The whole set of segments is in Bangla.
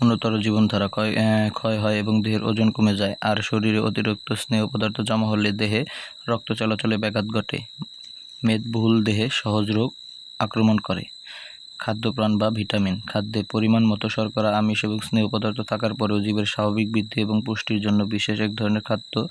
উন্নতর জীবনধারা ক্ষয় ক্ষয় হয় এবং দেহের ওজন কমে যায়। আর শরীরে অতিরিক্ত স্নেহ পদার্থ জমা হলে দেহে রক্ত চলাচলে ব্যাঘাত ঘটে। মেদবহুল দেহে সহজ রোগ আক্রমণ করে। খাদ্যপ্রাণ বা ভিটামিন। খাদ্যে পরিমাণ মতো শর্করা, আমিষ এবং স্নেহ পদার্থ থাকার পরেও জীবের স্বাভাবিক বৃদ্ধি এবং পুষ্টির জন্য বিশেষ এক ধরনের খাদ্য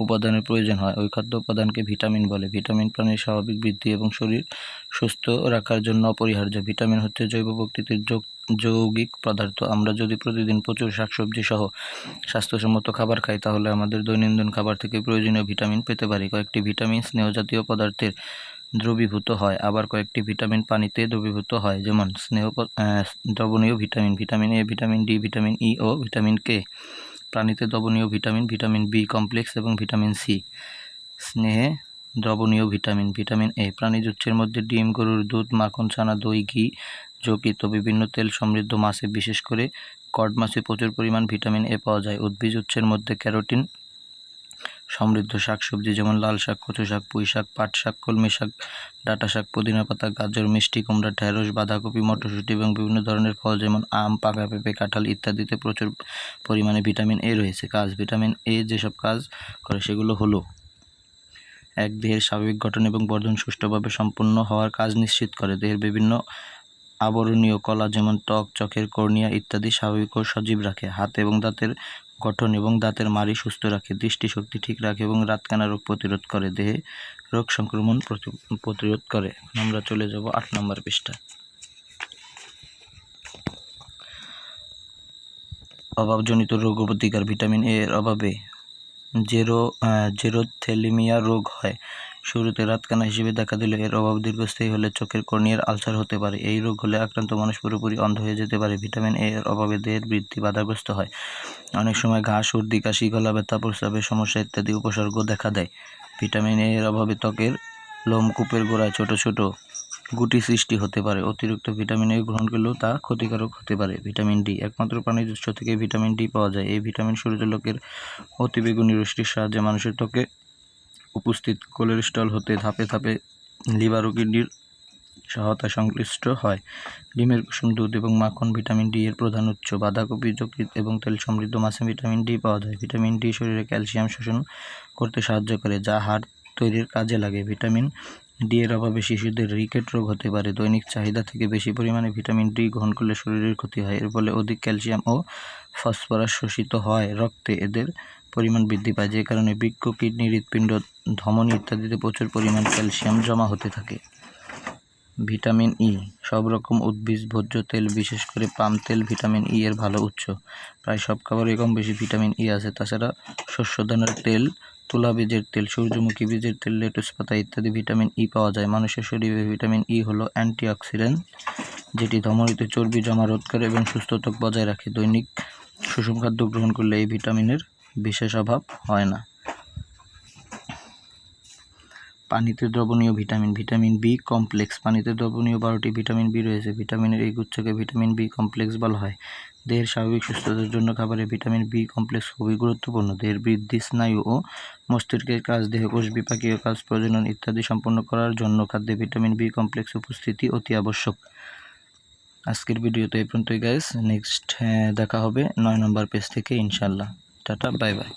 উপাদানের প্রয়োজন হয়। ওই খাদ্য উপাদানকে ভিটামিন বলে। ভিটামিন প্রাণীর স্বাভাবিক বৃদ্ধি এবং শরীর সুস্থ রাখার জন্য অপরিহার্য। ভিটামিন হচ্ছে জৈব প্রকৃতির যৌ- যৌগিক পদার্থ। আমরা যদি প্রতিদিন প্রচুর শাকসবজি সহ স্বাস্থ্যসম্মত খাবার খাই, তাহলে আমাদের দৈনন্দিন খাবার থেকে প্রয়োজনীয় ভিটামিন পেতে পারি। কয়েকটি ভিটামিন স্নেহজাতীয় পদার্থের দ্রবীভূত হয়। আবার কয়েকটি ভিটামিন পানিতে দ্রবীভূত হয়, যেমন স্নেহ দ্রবণীয় vitamin vitamin A, vitamin D, vitamin E O vitamin K. প্রাণীতে দ্রবণীয় ভিটামিন ভিটামিন বি কমপ্লেক্স এবং ভিটামিন সি। স্নেহে দ্রবণীয় ভিটামিন ভিটামিন এ। প্রাণীজ উৎসের মধ্যে ডিম, গরুর দুধ, মাখন, ছানা, দই, ঘি যকৃত বিভিন্ন তেল সমৃদ্ধ মাছে বিশেষ করে কড মাছে প্রচুর পরিমাণ ভিটামিন এ পাওয়া যায়। উদ্ভিজ উৎসের মধ্যে ক্যারোটিন সমৃদ্ধ শাকসবজি যেমন লাল শাক, কচু শাক, পুঁই শাক, পাট শাক, কলমি শাক, ডাঁটা শাক, পুদিনা পাতা, গাজর, মিষ্টি, কুমড়া, ঢেঁড়স, বাঁধাকপি, মটরশুঁটি এবং বিভিন্ন ধরনের ফল যেমন আম, পাকা পেঁপে, কাঁঠাল ইত্যাদিতে প্রচুর পরিমাণে ভিটামিন এ রয়েছে। কাজ, ভিটামিন এ যেসব কাজ করে সেগুলো হলো এক, দেহের স্বাভাবিক গঠন এবং বর্ধন সুষ্ঠুভাবে সম্পন্ন হওয়ার কাজ নিশ্চিত করে। দেহের বিভিন্ন আবরণীয় কলা যেমন ত্বক, চোখের কর্নিয়া ইত্যাদি স্বাভাবিক ও সজীব রাখে। হাত এবং দাঁতের গঠন এবং দাঁতের মাড়ি সুস্থ রাখে, দৃষ্টিশক্তি ঠিক রাখে এবং রাতকানা রোগ প্রতিরোধ করে, দেহে রোগ সংক্রমণ প্রতি- প্রতিরোধ করে। আমরা চলে যাব আট নম্বর পৃষ্ঠা। অভাবজনিত রোগ প্রতিকার ভিটামিন এ এর অভাবে জেরো জেরোথেলিমিয়া রোগ হয়। শুরুতে রাতকানা হিসেবে দেখা দিলে এর অভাব দীর্ঘস্থায়ী হলে চোখের কর্নিয়ার আলসার হতে পারে। এই রোগ হলে আক্রান্ত মানুষ পুরোপুরি অন্ধ হয়ে যেতে পারে। ভিটামিন এ এর অভাবে দেহের বৃদ্ধি বাধাগ্রস্ত হয়। অনেক সময় ঘা সর্দি, কাশি, গলা ব্যথা, প্রস্রাবের সমস্যা ইত্যাদি উপসর্গ দেখা দেয়। ভিটামিন এর অভাবে ত্বকের লোমকূপের গোড়ায় ছোট ছোট গুটি সৃষ্টি হতে পারে। অতিরিক্ত ভিটামিন এ গ্রহণ করলেও তা ক্ষতিকারক হতে পারে। ভিটামিন ডি, একমাত্র প্রাণীজ উৎস থেকে ভিটামিন ডি পাওয়া যায়। এই ভিটামিন সূর্যালোকের অতিবেগুনি রশ্মির সাহায্যে মানুষের ত্বকে উপস্থিত কোলেস্ট্রল হতে ধাপে ধাপে লিভার ও সহায়তায় সংশ্লিষ্ট হয়। ডিমের কুসুম, দুধ এবং মাখন, ভিটামিন ডি এর প্রধান উৎস। বাঁধাকপি, যকৃৎ এবং তেল সমৃদ্ধ মাছে ভিটামিন ডি পাওয়া যায়। ভিটামিন ডি শরীরে ক্যালসিয়াম শোষণ করতে সাহায্য করে, যা হাড় তৈরির কাজে লাগে। ভিটামিন ডি এর অভাবে শিশুদের রিকেট রোগ হতে পারে। দৈনিক চাহিদা থেকে বেশি পরিমাণে ভিটামিন ডি গ্রহণ করলে শরীরের ক্ষতি হয়। এর ফলে অধিক ক্যালসিয়াম ও ফসফরাস শোষিত হয়। রক্তে এদের পরিমাণ বৃদ্ধি পায়, যে কারণে বৃক্ক, কিডনি, হৃৎপিণ্ড, ধমনী ইত্যাদিতে প্রচুর পরিমাণ ক্যালসিয়াম জমা হতে থাকে। Vitamin E. সব রকম উদ্ভিজ ভোজ্য তেল, বিশেষ করে পাম তেল, ভিটামিন ই এর ভালো উৎস। প্রায় সব খাবারে কম বেশি ভিটামিন ই আছে। তাছাড়া শস্যদানার তেল, তুলা বীজের তেল, সূর্যমুখী বীজের তেল, লেটুস পাতা ইত্যাদি ভিটামিন ই পাওয়া যায়। মানুষের শরীরে ভিটামিন ই হলো অ্যান্টিঅক্সিডেন্ট, যেটি ধমনীতে চর্বি জমা রোধ করে এবং সুস্থ ত্বক বজায় রাখে। দৈনিক সুষম খাদ্য গ্রহণ করলে এই ভিটামিনের বিশেষ অভাব হয় না। পানিতে দ্রবণীয় ভিটামিন ভিটামিন বি কমপ্লেক্স। পানিতে দ্রবণীয় বারোটি ভিটামিন বি রয়েছে। ভিটামিনের এই গুচ্ছকে ভিটামিন বি কমপ্লেক্স বলা হয়। দেহের স্বাভাবিক সুস্থতার জন্য খাবারে ভিটামিন বি কমপ্লেক্স খুবই গুরুত্বপূর্ণ। দেহের বৃদ্ধি, স্নায়ু ও মস্তিষ্কের কাজ দেহকোষ বিপাকীয় কাজ, প্রজনন ইত্যাদি সম্পন্ন করার জন্য খাদ্যে ভিটামিন বি কমপ্লেক্স উপস্থিতি অতি আবশ্যক। আজকের ভিডিওতে এই পর্যন্তই গাইস নেক্সট দেখা হবে নয় নম্বর পেজ থেকে ইনশাল্লাহ টাটা বাই বাই